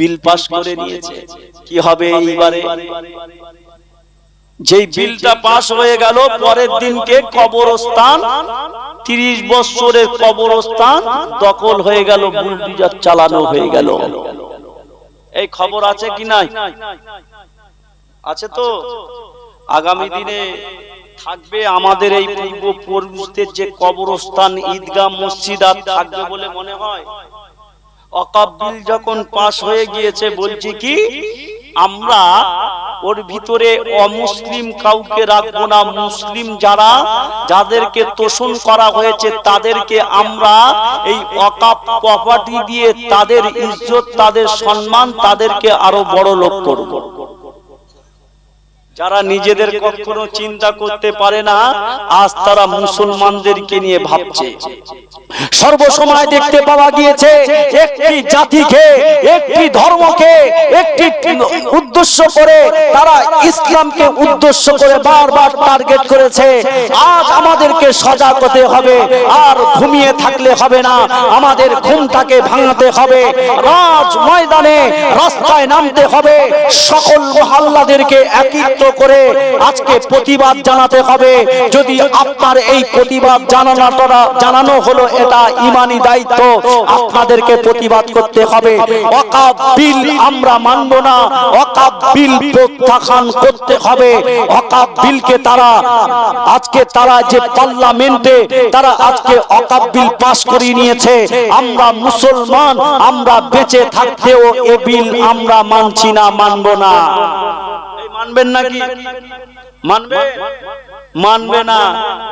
Bill pass করে নিয়েছে। কি হবে এইবারে? যেই বিলটা পাস হয়ে গেল, পরের দিনকে কবরস্থান, তিরিশ বছরের কবরস্থান দখল হয়ে গেল, বুলডুজার চালানো হয়ে গেল। এই খবর আছে কি নাই? আছে তো। আগামী দিনে থাকবে আমাদের এই পূর্ব পূর্বপুরুষদের যে কবরস্থান, ঈদগাহ মসজিদ আর থাকবে বলে মনে হয়। অকাব বিল যখন পাস হয়ে গিয়েছে বলছি কি? আমরা ওর ভিতরে অমুসলিম কাউকে রাখব না, মুসলিম যারা, যাদেরকে তোষণ করা হয়েছে তাদেরকে আমরা এই অকাপ প্রপার্টি দিয়ে তাদের ইজ্জত, তাদের সম্মান, তাদেরকে আরও বড় লোক করব। যারা নিজেদের কখনো চিন্তা করতে পারে না আজ তারা মুসলমানদেরকে নিয়ে ভাবছে। সর্বসময় দেখতে পাওয়া গিয়েছে একটি জাতিকে একটি ধর্মকে একটি উদ্দেশ্য করে তারা ইসলামকে উদ্দেশ্য করে বারবার টার্গেট করেছে। আজ আমাদেরকে সজাগ হতে হবে। আর ঘুমিয়ে থাকলে হবে না। আমাদের ঘুমটাকে ভাঙাতে হবে। রাজ ময়দানে রাস্তায় নামতে হবে। সকল মহল্লাদেরকে একত্র করে আজকে প্রতিবাদ জানাতে হবে। যদি আপনার এই প্রতিবাদ জানানোটা জানানো হলো, এটা ইমানি দায়িত্ব। আপনাদেরকে প্রতিবাদ করতে হবে। অকাব বিল আমরা মানব না। অকাব বিল প্রত্যাখ্যান করতে হবে। অকাব বিলকে তারা আজকে তারা যে পার্লামেন্টে তারা আজকে অকাব বিল পাস করিয়ে নিয়েছে। আমরা মুসলমান, আমরা বেঁচে থাকতেও এ বিল আমরা মানছি না, মানব না। মানবেন নাকি? মানবে? মানবে না।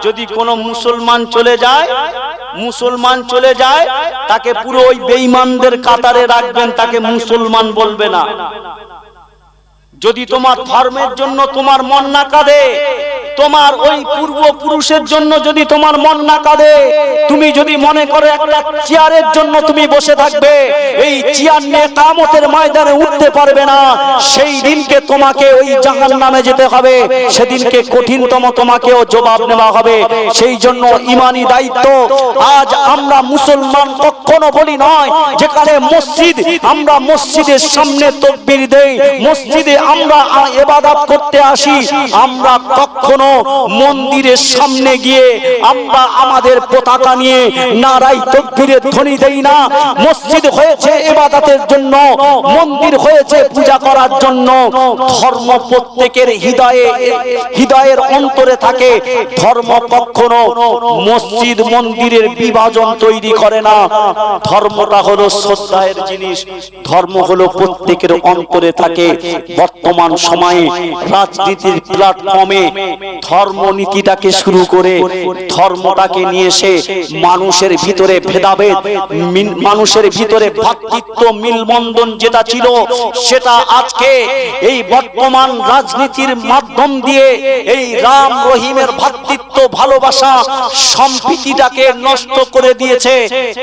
যদি কোনো মুসলমান চলে যায়, মুসলমান চলে যায়, তাকে পুরো ওই বেঈমানদের কাতারে রাখবেন, তাকে মুসলমান বলবে না। যদি তোমার ধর্মের জন্য তোমার মন না কাঁদে তোমার ওই পূর্বপুরুষের জন্য যদি তোমার মন না কাঁদে তুমি যদি মনে করো একটা চেয়ারের জন্য তুমি বসে থাকবে এই চেয়ার নিয়ে কামতের ময়দানে উঠতে পারবে না সেই দিনকে তোমাকে ওই জাহান নামে যেতে হবে সেদিনকে কঠিনতম তোমাকেও জবাব নেওয়া হবে সেই জন্য ইমানি দায়িত্ব আজ আমরা মুসলমান কখনো বলি নয় যেখানে মসজিদ আমরা মসজিদের সামনে তকবির দেই মসজিদে আমরা এবাদত করতে আসি, আমরা কখনো মন্দিরের সামনে গিয়ে আমরা আমাদের পতাকা নিয়ে নারাই তকবীরের ধ্বনি দেই না। মসজিদ হয়েছে এবাদতের জন্য, মন্দির হয়েছে পূজা করার জন্য। ধর্ম প্রত্যেকের হৃদয়ে, হৃদয়ের অন্তরে থাকে। ধর্ম কখনো মসজিদ, মন্দিরের বিভাজন তৈরি করে না। ধর্মটা হলো শ্রদ্ধায়ের জিনিস। ধর্ম হলো প্রত্যেকের অন্তরে থাকে। বর্তমান সময়ে রাজনীতির প্ল্যাটফর্মে ধর্ম নীতিটাকে শুরু করে ধর্মটাকে নিয়ে এসে মানুষের ভিতরে ভেদাভেদ মানুষের ভিতরে ভ্রাতৃত্ব মিলবন্ধন যেটা ছিল, সেটা আজকে এই বর্তমান রাজনীতির মাধ্যম দিয়ে এই রাম রহিমের ভ্রাতৃত্ব ভালোবাসা সম্প্রীতিটাকে নষ্ট করে দিয়েছে।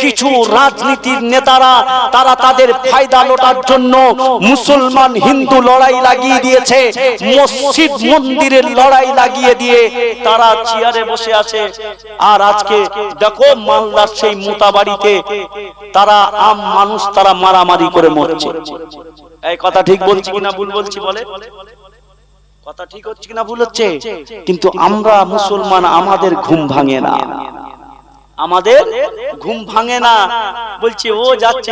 কিছু রাজনীতির নেতারা, তারা তাদের ফায়দা লোটার জন্য মুসলমান হিন্দু লড়াই লাগিয়ে দিয়েছে। মসজিদ মন্দিরের লড়াই লাগিয়ে দিয়ে তারা চেয়ারে বসে আছে। আর আজকে দেখো মালদার সেই মোতাবাড়িতে তারা আম মানুষ তারা মারামারি করে মরছে। এই কথা ঠিক বলছি কিনা ভুল বলছি বলে? কথা ঠিক হচ্ছে কিনা ভুল হচ্ছে? কিন্তু আমরা মুসলমান আমাদের ঘুম ভাঙে না। আমাদের ঘুম ভাঙে না। বলছে, ও যাচ্ছে।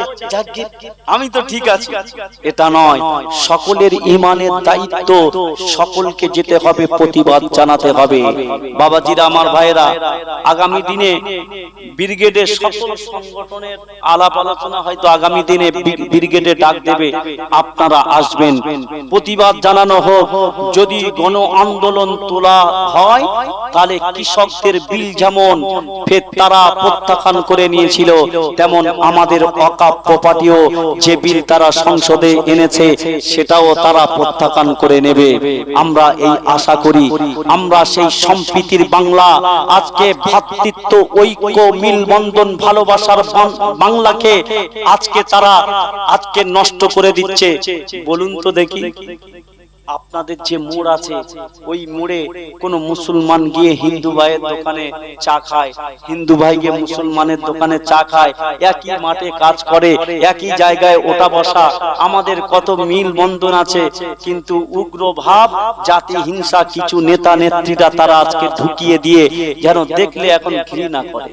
আমি তো ঠিক আছি। এটা নয়, সকলের ইমানের দায়িত্ব, সকলকে যেতে হবে, প্রতিবাদ জানাতে হবে। বাবাজিরা, আমার ভাইরা আগামী দিনে ব্রিগেডের সকল সংগঠনের আলাপ আলোচনা হয়তো আগামী দিনে ব্রিগেডে ডাক দেবে। আপনারা আসবেন। প্রতিবাদ জানানো হোক। যদি গণ আন্দোলন তোলা হয়, তাহলে কৃষকদের বিল যেমন ফের তারা প্রত্যাখ্যান করে নিয়েছিল, তেমন আমাদের অকাপ প্রপার্টিও যে বিল তারা সংসদে এনেছে, সেটাও তারা প্রত্যাখ্যান করে নেবে। আমরা এই আশা করি, আমরা সেই সম্প্রীতির বাংলা, আজকে ভ্রাতৃত্ব, ঐক্য, মিলবন্ধন, ভালোবাসার বাংলাকে আজকে তারা, আজকে নষ্ট করে দিচ্ছে। বলুন তো দেখি। আপনাদের যে মোড় আছে ওই মোড়ে কোনো মুসলমান গিয়ে হিন্দু ভাইয়ের দোকানে চা খায় হিন্দু ভাই গিয়ে মুসলমানের দোকানে চা খায় একই মাঠে কাজ করে একই জায়গায় ওটা বসা আমাদের কত মিল বন্ধন আছে কিন্তু উগ্র ভাব জাতি হিংসা কিছু নেতা নেত্রীরা তারা আজকে ঢুকিয়ে দিয়ে যেন দেখলে এখন ঘৃণা করে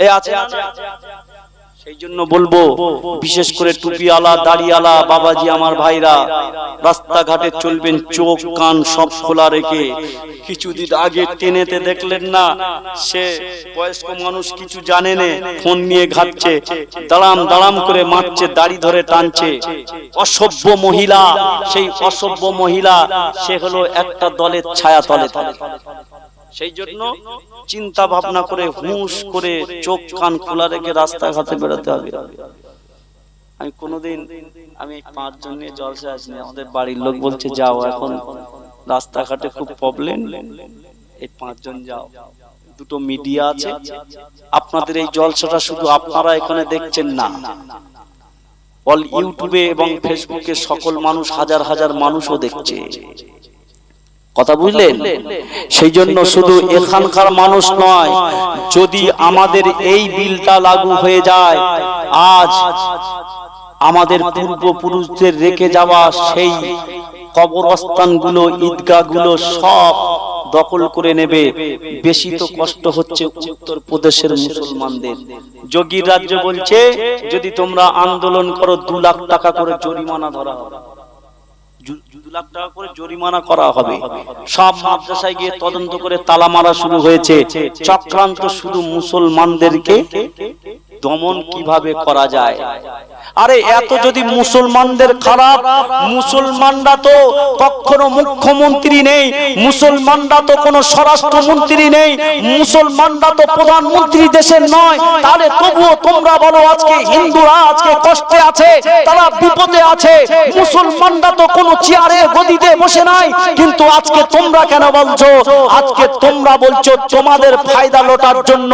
এ আছে। সেই জন্য বলব, বিশেষ করে টুপিওয়ালা দাড়িওয়ালা বাবাজি, আমার ভাইরা, রাস্তাঘাটে চলবেন, চোখ, কান সব খোলা রেখে। কিছুদিন আগে টেনেতে দেখলেন না, সে বয়স্ক মানুষ কিছু জানে নে, ফোন নিয়ে ঘাটছে, দাঁড়াম দাঁড়াম করে মারছে, দাড়ি ধরে টানছে। অসভ্য মহিলা, সেই অসভ্য মহিলা, সে হলো একটা দলের ছায়া তলে তলে সেই জন্য চিন্তা ভাবনা করে, হুঁশ করে, চোখ, কান খোলা রেখে রাস্তাঘাটে বেরোতে হবে। আমি কোনোদিন, আমি পাঁচজন নিয়ে জলসে আসিনি, আমাদের বাড়ির লোক বলছে, যাও এখন, রাস্তাঘাটে খুব প্রবলেম এই পাঁচজন যাও। দুটো মিডিয়া আছে, আপনাদের এই জলসাটা শুধু আপনারা এখানে দেখছেন না। অল ইউটিউবে এবং ফেসবুকে সকল মানুষ, হাজার হাজার মানুষও দেখছে। কথা বুঝলেন? সেই জন্য শুধু এখানকার মানুষ নয় যদি আমাদের এই বিলটা লাগু হয়ে যায় আজ আমাদের পূর্বপুরুষদের রেখে যাওয়া সেই কবরস্থানগুলো ঈদগাহগুলো সব দখল করে নেবে। বেশি তো কষ্ট হচ্ছে উত্তর প্রদেশের মুসলমানদের। যোগীর রাজ্য বলছে যদি তোমরা আন্দোলন করো দু লাখ টাকা করে জরিমানা ধরা হবে লাখ টাকা করে জরিমানা করা হবে। সব গিয়ে তদন্ত করে তালা মারা শুরু হয়েছে। চক্রান্ত শুধু মুসলমানদেরকে দমন কীভাবে করা যায়? আরে এত যদি মুসলমানদের খারাপ মুসলমানরা তো কখনো মুখ্যমন্ত্রী নেই মুসলমানরা তো কোনো স্বরাষ্ট্রমন্ত্রী নেই মুসলমানরা তো প্রধানমন্ত্রী দেশের নয়। তাহলে তবুও তোমরা বলো আজকে হিন্দুরা আজকে কষ্টে আছে তারা বিপদে আছে। মুসলমানরা তো কোনো চেয়ারে গদিতে বসে নাই কিন্তু আজকে তোমরা কেন বলছো? আজকে তোমরা বলছো তোমাদের ফায়দা লোটার জন্য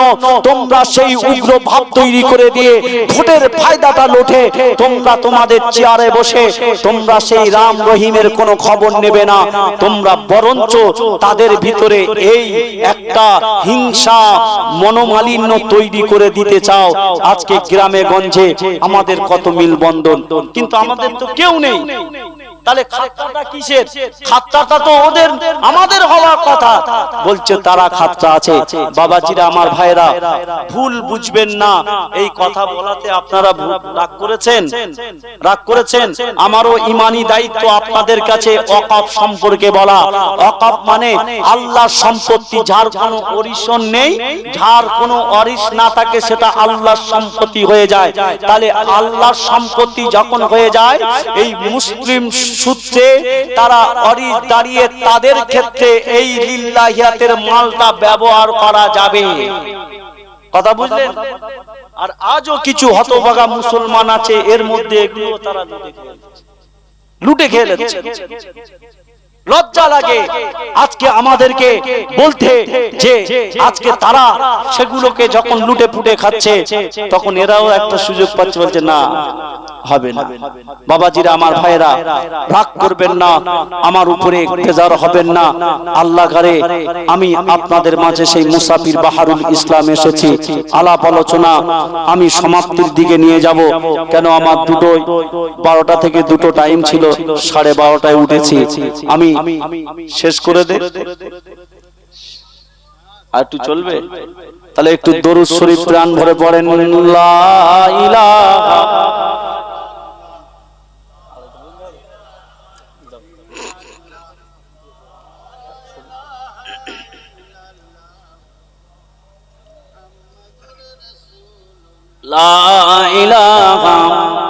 তোমরা সেই উগ্র ভাব তৈরি করে দিয়ে ভোটের ফায়দাটা লোটে তোমরা তোমাদের চেয়ারে বসে, তোমরা সেই রাম রহিমের কোনো খবর নেবে না। তোমরা বরঞ্চ তাদের ভিতরে এই একটা হিংসা মনোমালিন্য তৈরি করে দিতে চাও। আজকে গ্রামে গঞ্জে আমাদের কত মিল বন্ধন কিন্তু আমাদের তো কেউ নেই। তাহলে খাতরাটা কিসের? খাতরাটা তো ওদের, আমাদের হওয়ার কথা। বলছে, তারা খাতরা আছে। বাবাজিরা, আমার ভাইরা ভুল বুঝবেন না। এই কথা বলাতে আপনারা রাগ করেছেন? রাগ করেছেন? আমারও ইমানি দায়িত্ব আপনাদের কাছে অকাপ সম্পর্কে বলা। অকাপ মানে আল্লাহর সম্পত্তি, যার কোনো অরিশন নেই, যার কোনো অরিশ না থাকে, সেটা আল্লাহর সম্পত্তি হয়ে যায়। তাহলে আল্লাহর সম্পত্তি যখন হয়ে যায়, এই মুসলিম সূত্রে তারা অরি দাঁড়িয়ে তাদের ক্ষেত্রে এই লিল্লাহিয়াতের মালটা ব্যবহার করা যাবে কথা বুঝলেন আর আজও কিছু হতভাগা মুসলমান আছে এর মধ্যে এগুলো তারা লুটে খেয়ে লুটে খেয়ে। লজ্জা লাগে। আজকে আমাদেরকে বলতে যে, আজকে তারা সেগুলোকে যখন লুটে পুটে খাচ্ছে, তখন এরাও একটা সুযোগ পাচ্ছে, বলছে, না, হবে না। বাবাজিরা, আমার ভাইরা রাগ করবেন না। আমার উপরে বেজার হবেন না। আল্লাহ ঘরে আমি আপনাদের মাঝে সেই মুসাফির বাহারুল ইসলাম এসেছি। আলাপ আলোচনা আমি সমাপ্তির দিকে নিয়ে যাব। কেন আমার দুটো বারোটা থেকে দুটো টাইম ছিল, সাড়ে বারোটায় উঠেছি। আমি শেষ করে দে। আর একটু চলবে? তাহলে একটু দরুদ শরীফ প্রাণ ভরে পড়েন। লা ইলাহা। লা ইলাহা।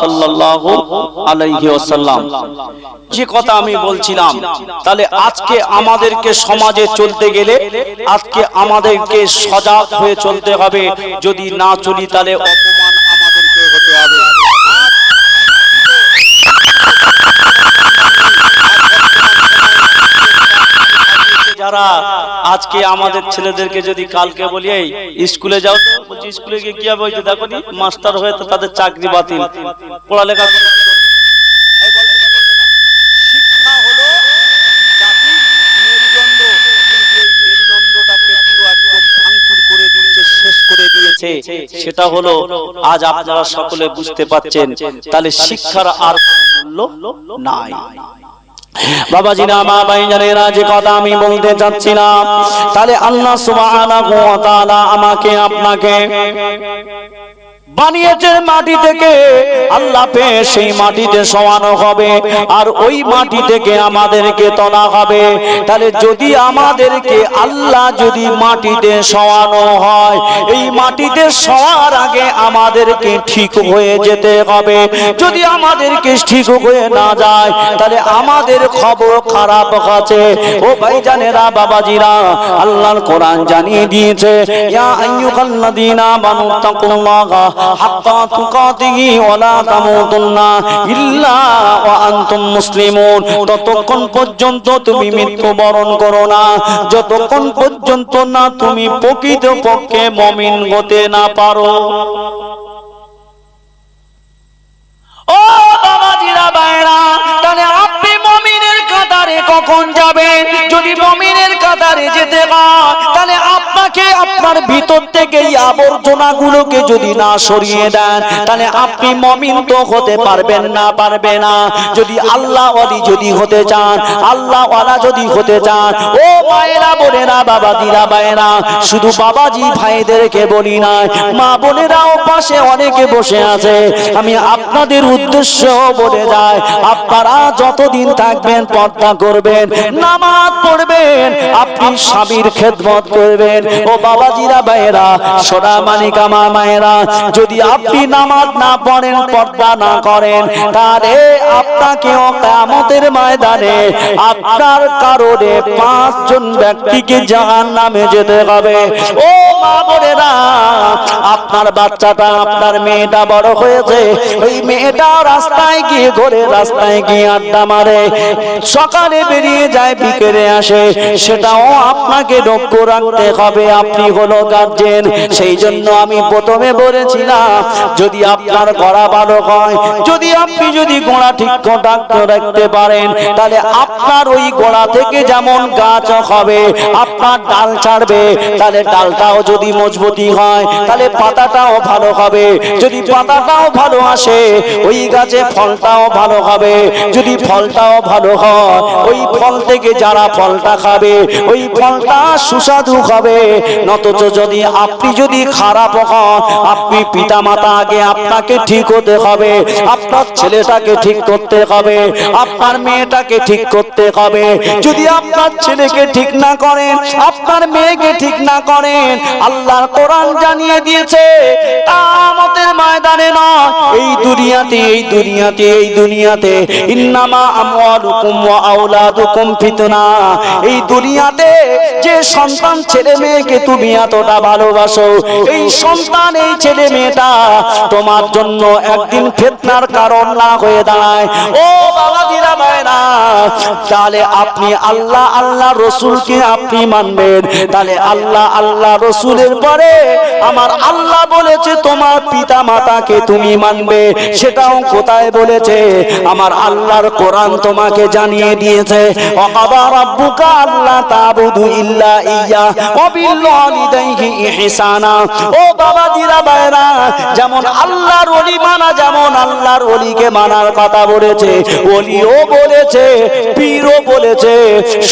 সাল্লাল্লাহু যে কথা আমি বলছিলাম, তাহলে আজকে আমাদেরকে সমাজে চলতে গেলে আজকে আমাদেরকে সজাগ হয়ে চলতে হবে। যদি না চলি, তাহলে অপমান আমাদেরকে হতে হবে। যারা আজকে আমাদের ছেলেদেরকে যদি কালকে বলি এই স্কুলে যাও তো?" বলছি স্কুলে গিয়ে কি হবে? ওই তো দেখো নি, মাস্টার হয়ে তো তাদের চাকরি বাতিল। পড়ালেখা সেটা হলো আজ আপনারা সকলে বুঝতে পাচ্ছেন তাহলে শিক্ষার আর মূল্য নাই। বাবাজিরা মা ভাইজানেরা যে কথা আমি বলতে চাচ্ছিলাম, তাহলে আল্লাহ সুবহানাহু ওয়া তাআলা আমাকে, আপনাকে বানিয়েছে মাটি থেকে। আল্লাহ পেয়ে সেই মাটিতে সমানো হবে। আর ওই মাটি থেকে আমাদেরকে তোলা হবে। তাহলে যদি আমাদেরকে আল্লাহ যদি মাটিতে সমানো হয়, এই মাটিতে সবার আগে আমাদেরকে ঠিক হয়ে যেতে হবে। যদি আমাদেরকে ঠিক হয়ে না যায়, তাহলে আমাদের খবর খারাপ আছে। ও ভাইজানেরা, বাবাজিরা, আল্লাহর কোরআন জানিয়ে দিয়েছে, ইয়া আইয়ুহাল্লাযীনা আমানু তাকুল্লাহা ইল্লা ওয়া ততক্ষণ পর্যন্ত তুমি মৃত্যুবরণ করো না। যতক্ষণ পর্যন্ত না তুমি প্রকৃত পক্ষে মমিন হতে না পারো। ও বাবাজিরা বাইরা কখন যাবেন যদি মমিনের কাতারে যেতে তাহলে আপনাকে আপনার ভিতর থেকে এই আবর্জনাগুলোকে যদি না সরিয়ে দেন, তাহলে আপনি মমিন তো হতে পারবেন না, পারবে না। যদি আল্লাহ ওয়ালি যদি হতে চান আল্লাহ ওয়ালা যদি হতে চান, ও মায়েরা, বোনেরা, বাবাজিরা বাইরা শুধু বাবাজি ভাইদেরকে বলি না মা বোনেরাও পাশে অনেকে বসে আছে। আমি আপনাদের উদ্দেশ্য বলে যায় আপনারা যতদিন থাকবেন পর্দা করবেন। নামাজ পড়বেন আপনি স্বামীর খেদমত করবেন। ও বাবাজিরা ভাইয়েরা সোনা মানিকা মা মায়েরা যদি আপনি নামাজ না পড়েন পর্দা না করেন তাহলে আপনাকেও কামতের ময়দানে আপনার কারণে পাঁচজন ব্যক্তিকে জাহান নামে যেতে হবে। ও মা বোনেরা আপনার বাচ্চাটা আপনার মেয়েটা বড় হয়েছে। ওই মেয়েটা রাস্তায় গিয়ে ঘরে রাস্তায় গিয়ে আড্ডা মারে। সকালে বেরিয়ে যায় বিকেলে আসে। সেটাও আপনাকে লক্ষ্য রাখতে হবে। আপনি হলো গার্জেন সেই জন্য আমি প্রথমে বলেছিলাম, যদি আপনার গড়া ভালো হয়, যদি আপনি যদি গোড়া ঠিক কটাক্ষ রাখতে পারেন, তাহলে আপনার ওই গোড়া থেকে যেমন গাছ হবে, আপনার ডাল ছাড়বে। তাহলে ডালটাও যদি মজবুতি হয়, তাহলে পাতাটাও ভালো হবে। যদি পাতাটাও ভালো আসে, ওই গাছে ফলটাও ভালো হবে। যদি ফলটাও ভালো হয়, ওই ফল থেকে যারা ফলটা খাবে, ওই ফলটা সুস্বাদু হবে। নতচ যদি আপনি যদি খারাপ হন, আপনি পিতা মাতা আগে আপনাকে ঠিক হতে হবে, আপনার ছেলেটাকে ঠিক করতে হবে, আপনার মেয়েটাকে ঠিক করতে হবে। যদি আপনার ছেলেকে ঠিক না করেন, আপনার মেয়েকে ঠিক না করেন, আল্লাহর কোরআন জানিয়ে দিয়েছে কামতের ময়দানে নয়, এই দুনিয়াতে এই দুনিয়াতে এই দুনিয়াতে, ইন্নামা আমওয়ালুকুম ওয়া আওলাদুকুম ফিতনা এই দুনিয়াতে যে সন্তান ছেলে মেয়েকে তুমি এতটা ভালোবাসো, এই সন্তান, এই ছেলে মেয়েটা তোমার জন্য একদিন ফিতনার কারণ না হয়ে দাঁড়ায়। ও বাবা দিরা ভাইরা তাহলে আপনি আল্লাহ আল্লাহ রসুলকে আপনি মানবেন। তাহলে আল্লাহ আল্লাহ রসুলের পরে আমার আল্লাহ বলেছে, তোমার পিতা মাতাকে তুমি মানবে। সেটাও কোথায় বলেছে? আমার আল্লাহর কোরআন তোমাকে জানিয়ে দিয়েছে। যেমন আল্লাহর ওলি মানা, যেমন আল্লাহর ওলিকে মানার কথা বলেছে, ওলিও বলেছে, পীরও বলেছে,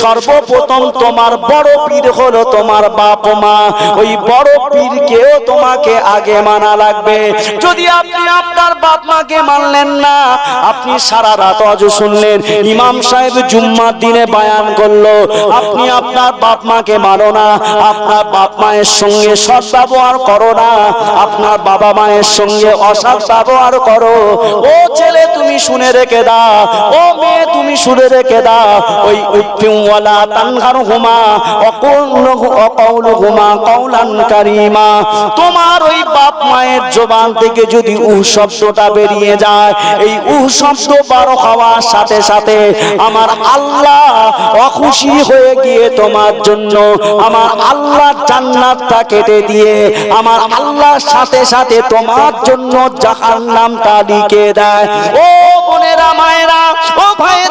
সর্বপ্রথম তোমার বড় পীর হলো তোমার বাপ মা, ওই বড় পীরকেও তোমাকে আগে মানা লাগবে। যদি আপনি আপনার বাপ মাকে মানলেন না, আপনি সারা রাত অজ শুনলেন, ইমাম সাহেব জুম্মার দিনে বায়ান করল, আপনি আপনার বাপ মাকে মানো না, আপনার বাপ মায়ের সঙ্গে সৎ ব্যবহার করো না, আপনার বাবা মায়ের সঙ্গে অসৎ ব্যবহার করো। ও ছেলে তুমি শুনে রেখে দাও, ও মেয়ে তুমি শুনে রেখে দাও, ওই উত্তিমওয়ালা তানহার হুমা অকৌল অকৌল হুমা, কৌলান কারিমা। তোমার ওই বাপ মায়ের জবান থেকে যদি উ শব্দটা বেরিয়ে যায়, এই উ শব্দ বারো হওয়ার সাথে সাথে আমার আল্লাহ অখুশি হয়ে গিয়ে তোমার জন্য আমার আল্লাহ জান্নাতটা কেটে দিয়ে, আমার আল্লাহর সাথে সাথে তোমার জন্য জাহান্নামটা লিখে দেয়। ও বোনেরা, মায়েরা, ও যুবকেরা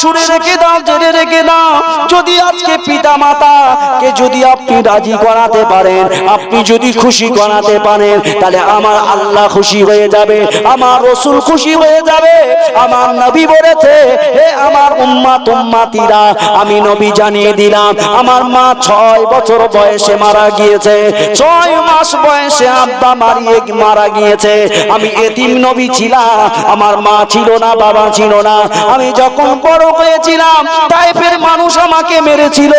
শুনে রেখে দাও, জেনে রেখে দাও। যদি আজকে পিতা মাতা কে যদি আপনি রাজি করাতে পারেন, আপনি যদি খুশি করাতে পারেন, তাহলে আমার আল্লাহ খুশি হয়ে যাবে, আমার রসুল খুশি হয়ে যাবে। আমার নবী বলেছে, হে আমার উম্মা তুম্মাতিরা, আমি নবী জানিয়ে দিলাম, আমার মা ছয় বছর বয়সে মারা গিয়েছে, ছয় মাস বয়সে আব্বা মারিয়ে মারা গিয়েছে। আমি এতিম নবী ছিলাম, আমার মা ছিল না, বাবা ছিল না। আমি যখন বড় হয়েছিলাম তাইফের মানুষ আমাকে মেরেছিল।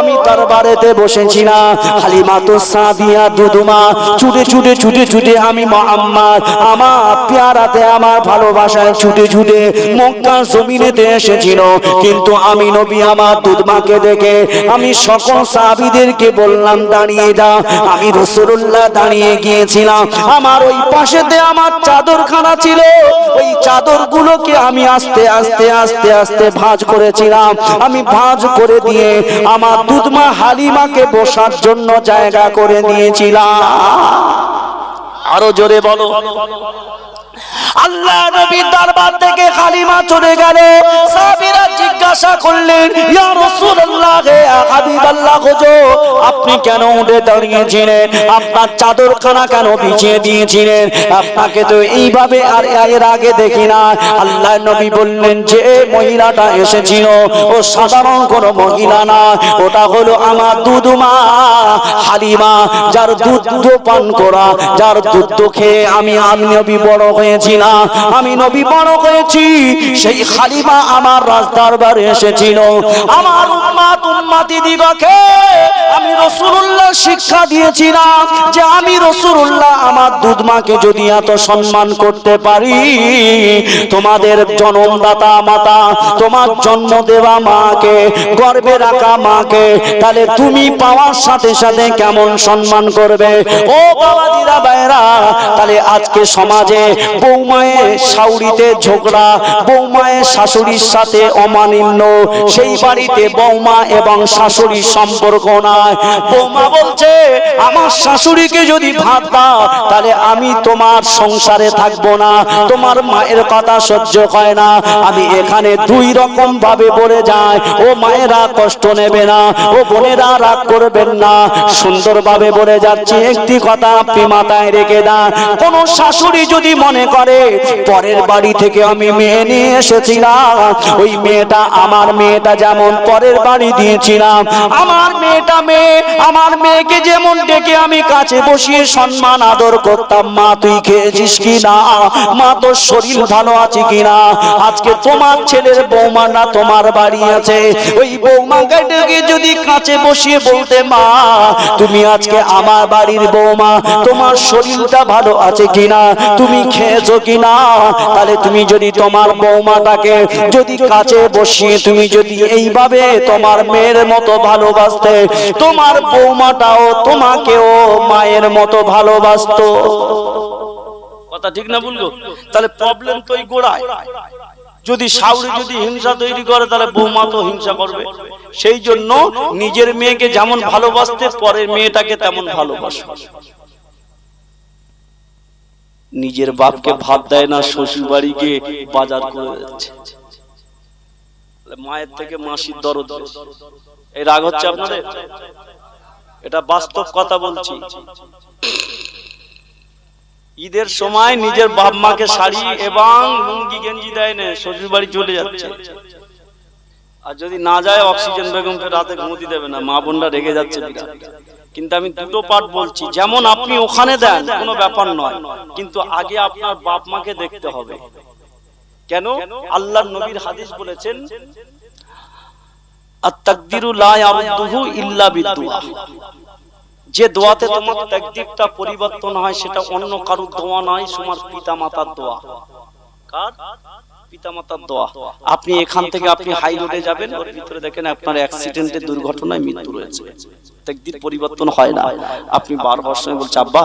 আমি তার বাড়িতে বসেছিলাম হালিমা তো সাদিয়া দুদুমা, ছুটে ছুটে ছুটে ছুটে আমি মোহাম্মদ। আমার পেয়ারাতে, আমার ভালোবাসায় ছুটে ছুটে মক্কার জমিনেতে এসেছিল। কিন্তু আমি নবী, আমার দুধমাকে দেখে আমি সকল সাহাবীদেরকে বললাম, দাঁড়িয়ে যা। আমি রসুল্লাহ দাঁড়িয়ে গিয়েছিলাম। আমার ওই পাশেতে আমার চাদরখানা ছিল। ওই চাদর গুলোকে আমি আস্তে আস্তে আস্তে আস্তে ভাঁজ করেছিলাম। আমি ভাঁজ করে দিয়ে আমার দুধমা হালিমাকে বসার জন্য জায়গা করে নিয়েছিলাম। আরও জোরে বলো। আল্লাহ নবীর দরবার থেকে খালিমা চলে গেল। সাহাবীরা জিজ্ঞাসা করলেন, ইয়া রাসূলুল্লাহ, হে হাবিবাল্লাহ গো আপনি কেন উঠে দাঁড়িয়েছিলেন? আপনার চাদরখানা কেন বিছিয়ে দিয়েছিলেন? আপনাকে তো এইভাবে আর এর আগে দেখি না। আল্লাহ নবী বললেন যে মহিলাটা এসেছিল। ও সাধারণ কোন মহিলা না। ওটা হলো আমার দুধমা হালিমা, যার দুধ পান করা, যার দুধ খেয়ে আমি আমি বড় হয়েছিলাম আমি নবী বড় হয়েছি, সেই হালিমা আমার রাজদরবারে এসেছিল। আমার উম্মাত উম্মাতি দিগকে আমি রসুল্লাহ শিক্ষা দিয়েছিলাম যে আমি রসুল্লাহ আমার দুধমাকে যদি এত সম্মান করতে পারি, তোমাদের জন্মদাতা মাতা, তোমার জন্ম দেওয়া মাকে, গর্বে রাখা মাকে, তাহলে তুমি পাওয়ার সাথে সাথে কেমন সম্মান করবে? ও বাবা দিদা বাইরা তাহলে আজকে সমাজে বৌমায়ের সাউরিতে ঝগড়া বৌমায়ের শাশুড়ির সাথে অমানিন্য। সেই বাড়িতে বৌমা এবং শাশুড়ির সম্পর্ক নয় বৌমা বলছে, আমার শাশুড়িকে যদি ভাত দাও, তাহলে আমি তোমার সংসারে থাকব না। তোমার মায়ের কথা সহ্য হয় না। আমি এখানে দুই রকম ভাবে বলে যাই। ও মায়েরা কষ্ট নেবে না, ও বোনেরা রাগ করবেন না। সুন্দরভাবে বলে যাচ্ছি। একটি কথা আপনি মাথায় রেখে দেন। কোন শাশুড়ি যদি মনে করে পরের বাড়ি থেকে আমি মেয়ে নিয়ে এসেছিলাম। ওই মেয়েটা আমার মেয়েটা যেমন পরের বাড়ি দিয়েছিলাম, আমার মেয়েটা মেয়ে, আমার মেয়েকে যেমন ডেকে আমি কাছে বসিয়ে সম্মান আদর করতাম। মা, তুই খেয়েছিস কি না মা, তোর শরীর ভালো আছে কি না আজকে তোমার ছেলের বৌমাটা তোমার বাড়ি আছে। ওই বৌমাকে ডেকে যদি কাছে বসিয়ে বলতে, মা, তুমি আজকে আমার বাড়ির বৌমা, তোমার শরীরটা ভালো আছে কিনা? তুমি খেয়েছো কিনা? তাহলে তুমি যদি তোমার বৌমাটাকে যদি কাছে বসিয়ে তুমি যদি এইভাবে তোমার মেয়ের মতো ভালোবাসতে, তোমার বৌমাটাও তোমাকেও মায়ের মতো ভালোবাসতো। কথা ঠিক না তাহলে প্রবলেম তো গোড়ায়। যদি সাউরি যদি হিংসা তৈরি করে, তাহলে বৌমা তো হিংসা করবে। সেই জন্য নিজের মেয়েকে যেমন ভালোবাসতে, পরের মেয়েটাকে তেমন ভালোবাসে। নিজের বাপকে ভাত দেয় না শ্বশুর বাড়ি গিয়ে বাজার করে যাচ্ছে। মায়ের থেকে মাসির দরদ এই রাগ হচ্ছে আপনাদের? এটা বাস্তব কথা বলছি। ঈদের সময় নিজের বাপ মাকে শাড়ি এবং লুঙ্গি গেঞ্জি দেয় না শ্বশুর বাড়ি চলে যাচ্ছে। আর যদি না যায়, অক্সিজেন বেগমকে রাতে ঘুমতি দেবে না। মা বোনরা রেগে যাচ্ছে। কিন্তু আমি দুটো পার্ট বলছি। যেমন আপনি ওখানে দেন, কোনো ব্যাপার নয়। কিন্তু আগে আপনার বাপ মাকে দেখতে হবে। কেন? আল্লাহ নবীর হাদিস বলেছেন যে দোয়াতে তোমার তাকদীরটা পরিবর্তন হয়, সেটা অন্য কারোর দোয়া নয়, তোমার পিতা মাতার দোয়া। কার? পিতামাতার দোয়া। আপনি এখান থেকে আপনি হাই রোডে যাবেন ওর ভিতরে দেখেন আপনার অ্যাক্সিডেন্টে দুর্ঘটনায় মৃত্যু রয়েছে। তাকদীর পরিবর্তন হয় না। আপনি বারবার সঙ্গে বলছে, আব্বা,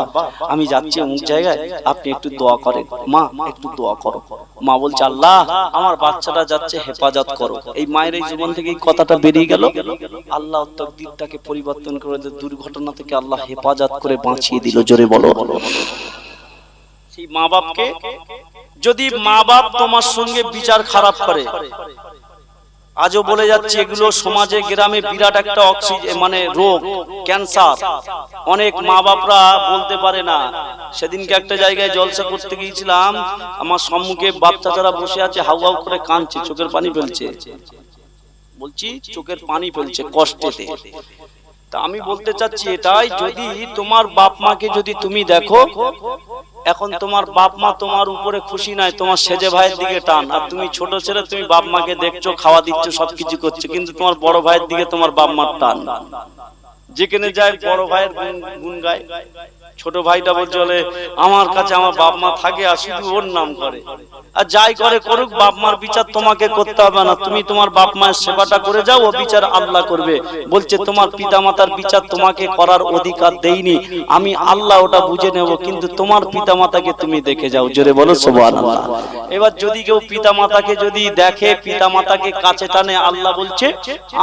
আমি যাচ্ছি অমুক জায়গায়, আপনি একটু দোয়া করেন। মা, একটু দোয়া করো। মা বলছে, আল্লাহ, আমার বাচ্চাটা যাচ্ছে, হেফাজত করো। এই মায়ের এই জীবন থেকে এই কথাটা বেরিয়ে গেল। আল্লাহ তকদিরটাকে পরিবর্তন করে দুর্ঘটনা থেকে আল্লাহ হেফাজত করে বাঁচিয়ে দিল, জোরে বলো। সেই মা বাপকে যদি মা বাপ তোমার সঙ্গে বিচার খারাপ করে আজও বলে যাচ্ছি এগুলো সমাজে গ্রামে বিরাট একটা অক্সিজেন মানে রোগ ক্যান্সার। অনেক মা বাপরা বলতে পারে না। সেদিনকে একটা জায়গায় জলসা করতে গিয়েছিলাম। আমার সম্মুখে বাচ্চা যারা বসে আছে হাউ হাউ করে কাঁদছে চোখের পানি ফেলছে। বলছি চোখের পানি ফেলছে কষ্টেতে। তা আমি বলতে চাচ্ছি এটাই যদি তোমার বাপ মাকে যদি তুমি দেখো এখন তোমার বাপ মা তোমার উপরে খুশি নাই তোমার সেজে ভাইয়ের দিকে টান আর তুমি ছোট ছেলে তুমি বাপ মাকে দেখছ খাওয়া দিচ্ছ সবকিছু করছ কিন্তু তোমার বড় ভাইয়ের দিকে তোমার বাপ মার টান যেখানে যায় বড় ভাইয়ের গুণ গায় ছোট ভাইটা বলছে বলে, আমার কাছে আমার বাপ মা থাকে আর শুধু ওর নাম করে। আর যাই করে করুক, বাপ মার বিচার তোমাকে করতে হবে না। তুমি তোমার বাপ মায়ের সেবাটা করে যাও, ও বিচার আল্লাহ করবে। বলছে, তোমার পিতা মাতার বিচার তোমাকে করার অধিকার দেইনি। আমি আল্লাহ ওটা বুঝে নেব, কিন্তু তোমার পিতা মাতাকে তুমি দেখে যাও। জোরে বলো, সুবহানাল্লাহ। এবার যদি কেউ পিতা মাতাকে যদি দেখে পিতা মাতাকে কাছে টানে, আল্লাহ বলছে,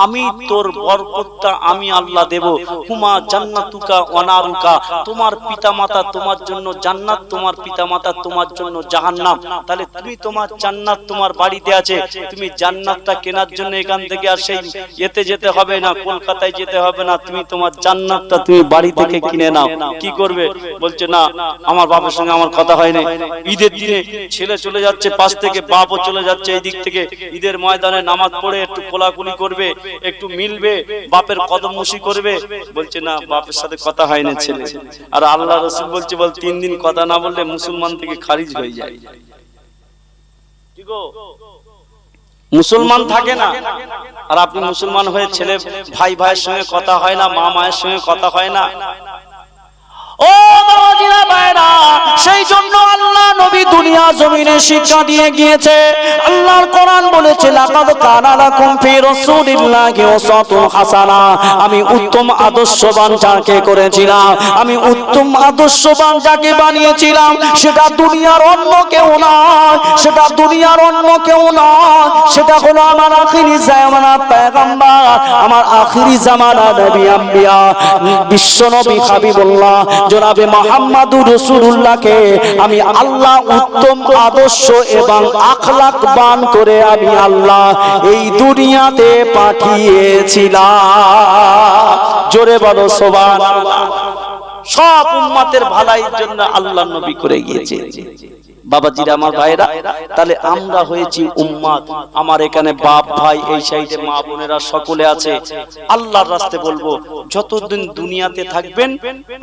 আমি তোর বরকতটা আমি আল্লাহ দেব। হুমা জান্নাতুকা অনারুকা তোমার পিতা মাতা তোমার জন্য জান্নাত, তোমার পিতা মাতা তোমার জন্য জাহান্নাম। তাহলে তুমি তোমার জান্নাত তোমার বাড়িতে আছে। তুমি জান্নাতটা কেনার জন্য এখান থেকে আর সেই এতে যেতে হবে না, কলকাতায় যেতে হবে না। তুমি তোমার জান্নাতটা তুমি বাড়ি থেকে কিনে নাও। কি করবে? বলছে, না, আমার বাবার সঙ্গে আমার কথা হয় না ঈদের দিনে ছেলে চলে যাচ্ছে, পাশ থেকে বাপও চলে যাচ্ছে এই দিক থেকে। ঈদের ময়দানে নামাজ পড়ে একটু কোলাকুলি করবে, একটু মিলবে, বাপের কদম মুশি করবে। বলছে, না, বাপের সাথে কথা হয় না ছেলে। আর আল্লাহ রসুল বলছে বল তিন দিন কথা না বললে মুসলমান থেকে খারিজ হয়ে যায়। মুসলমান থাকে না। আর আপনি মুসলমান হয়ে ছেলে ভাই ভাইয়ের সঙ্গে কথা হয় না মা মায়ের সঙ্গে কথা হয় না। আমি উত্তম আদর্শবান যাকে করেছিলাম, আমি উত্তম আদর্শবান যাকে বানিয়েছিলাম, সেটা দুনিয়ার অন্য কেউ নয়, সেটা দুনিয়ার অন্য কেউ নয়, সেটা হলো আমার আখিরি জামানা পেগম্বর আমার আখিরি জামানা নবী আম্বিয়া, বিশ্ব নবী হাবিবুল্লাহ জনাবে মোহাম্মদুর রসুল্লাহকে আমি আল্লাহ উত্তম আদর্শ এবং আখলাক বান করে আমি আল্লাহ এই দুনিয়াতে পাঠিয়েছিলাম। জোরে বলো সোবান সব উম্মাতের ভালাইয়ের জন্য আল্লাহ নবী করে গিয়েছে। বাবাজিরা আমার ভাইরা তাহলে আমরা হয়েছি উম্মাদ। আমার এখানে বাপ ভাই এই সাইডে মা বোনেরা সকলে আছে। আল্লাহর রাস্তে বলব যতদিন দুনিয়াতে থাকবেন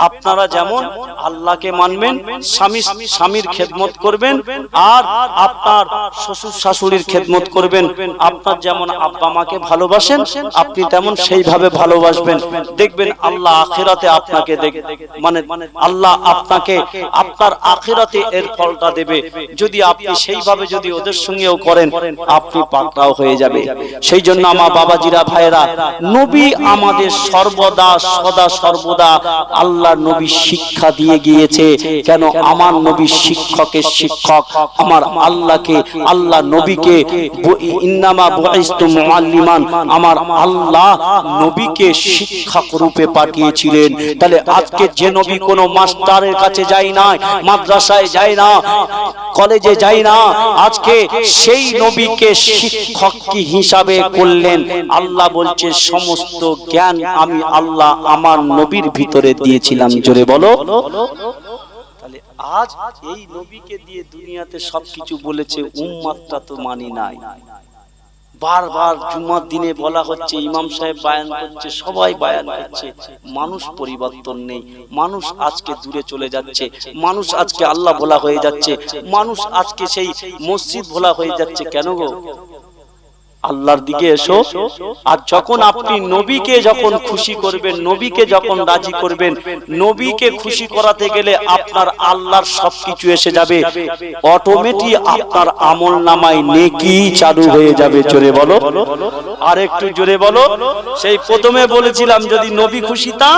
আপনারা যেমন আল্লাহকে মানবেন স্বামী স্বামীর খেদমত করবেন আর আপনার শ্বশুর শাশুড়ির খেদমত করবেন। আপনার যেমন আব্বা মাকে ভালোবাসেন আপনি তেমন সেইভাবে ভালোবাসবেন। দেখবেন আল্লাহ আখেরাতে আপনাকে দেখ মানে আল্লাহ আপনাকে আপনার আখেরাতে এর ফলটা দেবে যদি আপনি সেইভাবে যদি ওদের সঙ্গেও করেন আপনি পাকড়াও হয়ে যাবে। সেই জন্য আমার বাবাজিরা ভাইরা নবী আমাদের সর্বদা সদা সর্বদা আল্লাহ নবী শিক্ষা দিয়ে গিয়েছে। কেন আমার নবী শিক্ষকের শিক্ষক আমার আল্লাহকে আল্লাহ নবীকে ইন্নামা বুইস্তু মুআল্লিমান। আমার আল্লাহ নবীকে শিক্ষক রূপে পাঠিয়েছিলেন। তাহলে আজকে যে নবী কোনো মাস্টারের কাছে যায় না মাদ্রাসায় যায় না। কলেজে যাই না, আজকে সেই নবীকে শিক্ষক কি হিসাবে করলেন? আল্লাহ বলছে, সমস্ত জ্ঞান আমি আল্লাহ আমার নবীর ভিতরে দিয়েছিলাম। জোরে বলো। আজ এই নবীকে দিয়ে দুনিয়াতে সবকিছু বলেছে, উম্মাতটা তো মানি নাই। বারবার জুমার দিনে বলা হচ্ছে, ইমাম সাহেব বায়ান করছে, সবাই বায়ান করছে। মানুষ পরিবর্তন নেই, মানুষ আজকে দূরে চলে যাচ্ছে, মানুষ আজকে আল্লাহ ভোলা হয়ে যাচ্ছে, মানুষ আজকে সেই মসজিদ ভোলা হয়ে যাচ্ছে। কেন গো? আল্লাহর দিকে এসো। আর যখন আপনি নবীকে যখন খুশি করবেন নবীকে যখন রাজি করবেন নবীকে খুশি করাতে গেলে আপনার আল্লাহর সবকিছু এসে যাবে। অটোমেটিক আপনার আমল নামায় নেকি চালু হয়ে যাবে। জোরে বলো। আর একটু জোরে বলো। সেই প্রথমে বলেছিলাম যদি নবী খুশি তা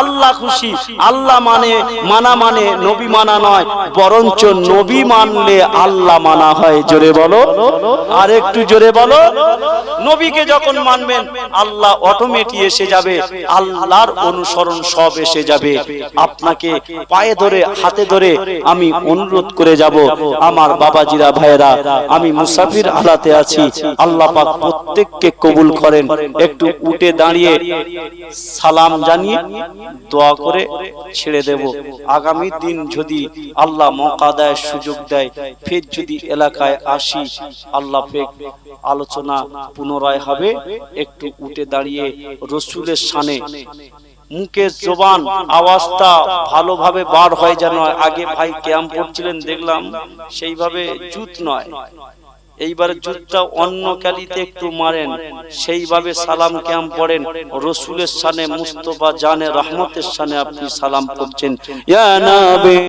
আল্লাহ খুশি। আল্লাহ মানে মানা মানে নবী মানা নয় বরঞ্চ নবী মানলে আল্লাহ মানা হয়। জোরে বলো আর একটু জোরে বলো। নবীকে যখন মানবেন, আল্লাহ অটোমেটিক এসে যাবে, আল্লাহর অনুসরণ সব এসে যাবে। আপনাকে পায়ে ধরে, হাতে ধরে আমি অনুরোধ করে যাব, আমার বাবাজিরা, ভাইয়েরা, আমি মুসাফির হালাতে আছি। আল্লাহ পাক প্রত্যেককে কবুল করেন। একটু উঠে দাঁড়িয়ে সালাম জানিয়ে দোয়া করে ছেড়ে দেব। আগামী দিন যদি আল্লাহ মৌকা দেয় সুযোগ দেয়, ফের যদি এলাকায় আসি, আল্লাহ ফেক আলোচনা পুনরায় হবে। একটু উঠে দাঁড়িয়ে রসুলের সানে মুখের জবান, আওয়াজটা ভালোভাবে বার হয় যেন আগে ভাই ক্যাম্প পড়ছিলেন দেখলাম সেইভাবে জুত নয়। এইবার জুতটা অন্য কালিতে একটু মারেন, সেইভাবে সালাম ক্যাম্প পড়েন রসুলের সানে মুস্তফা জানে, রহমতের সানে আপনি সালাম নবী!